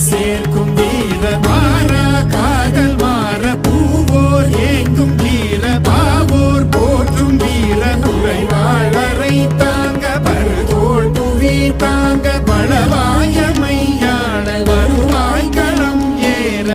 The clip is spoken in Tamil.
சேர்க்கும் வீர மாறா காதல் மாற பூவோர் ஏங்கும் வீர பாவோர் போற்றும் வீர உரை வாழரை தாங்க பருதோள் புவி தாங்க பலவாழ்